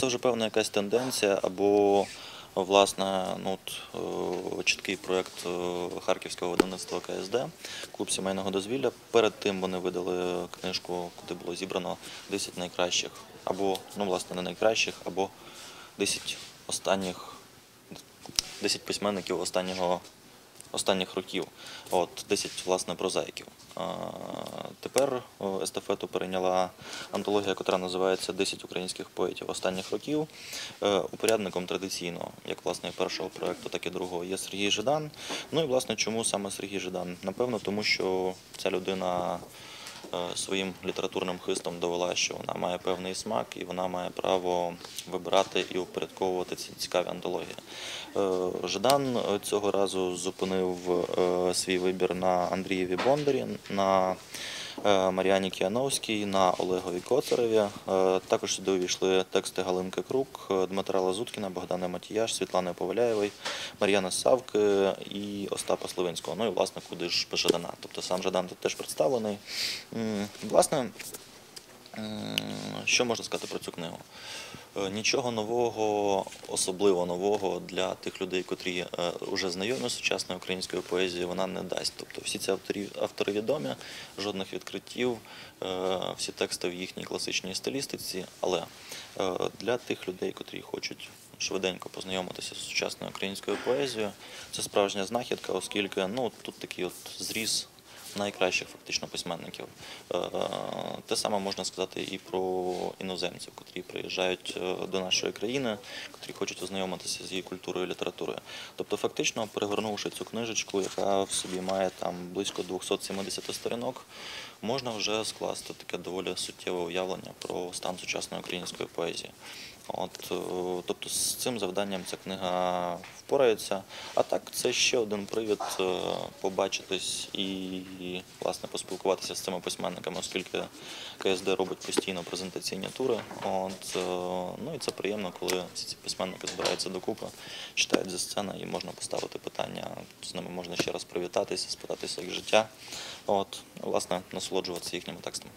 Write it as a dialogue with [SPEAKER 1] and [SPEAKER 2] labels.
[SPEAKER 1] Це вже певна якась тенденція або власне ну, от, е, чіткий проєкт е, харківського видавництва КСД, клуб сімейного дозвілля. Перед тим вони видали книжку, куди було зібрано 10 найкращих, або ну, власне не найкращих, або 10 останніх 10 письменників останнього, останніх років. От, 10 власне прозаїків. Тепер естафету перейняла антологія, яка називається «10 українських поетів останніх років. Е, Упорядником традиційно, як власне першого проекту, так і другого, є Сергій Жидан. Ну і власне чому саме Сергій Жидан? Напевно, тому що ця людина своїм літературним хистом довела, що вона має певний смак і вона має право вибирати і упорядковувати ці цікаві антології. Е, Ждан е, цього разу зупинив е, свій вибір на Андрієві Бондарі, на е, Мар'яні Кіановській, на Олегові Коцареві. Також сюди увійшли тексти Галинки Крук, е, Дмитра Лазуткіна, Богдана Матіяш, Світлани Поваляєвої, Мар'яни Савки і Остапа Сливинського. Ну і власне куди ж Жадана. Тобто сам Жадан тут теж представлений. Власне, Що можна сказати про цю книгу? Е, Нічого нового, особливо нового для тих людей, котрі вже знайомі з сучасною українською поезією, вона не дасть. Тобто всі ці автори, автори відомі, жодних відкриттів, е, всі тексти в їхній класичній стилістиці. Але е, для тих людей, котрі хочуть швиденько познайомитися з сучасною українською поезією, це справжня знахідка, оскільки ну, тут такий от зріз найкращих фактично письменників. Е, Те саме можна сказати і про іноземців, котрі приїжджають е, до нашої країни, котрі хочуть ознайомитися з її культурою і літературою. Тобто, фактично, перегорнувши цю книжечку, яка в собі має там близько 270 сторінок, можна вже скласти таке доволі суттєве уявлення про стан сучасної української поезії. От, е, тобто з цим завданням ця книга впорається. А так, це ще один привід е, побачитись і, власне поспілкуватися з цими письменниками, оскільки КСД робить постійно презентаційні тури. От, е, ну і це приємно, коли ці письменники збираються докупи, читають зі сцени і можна поставити питання. З ними можна ще раз привітатися, спитатися їх життя. От, власне, насолоджуватися їхніми текстами.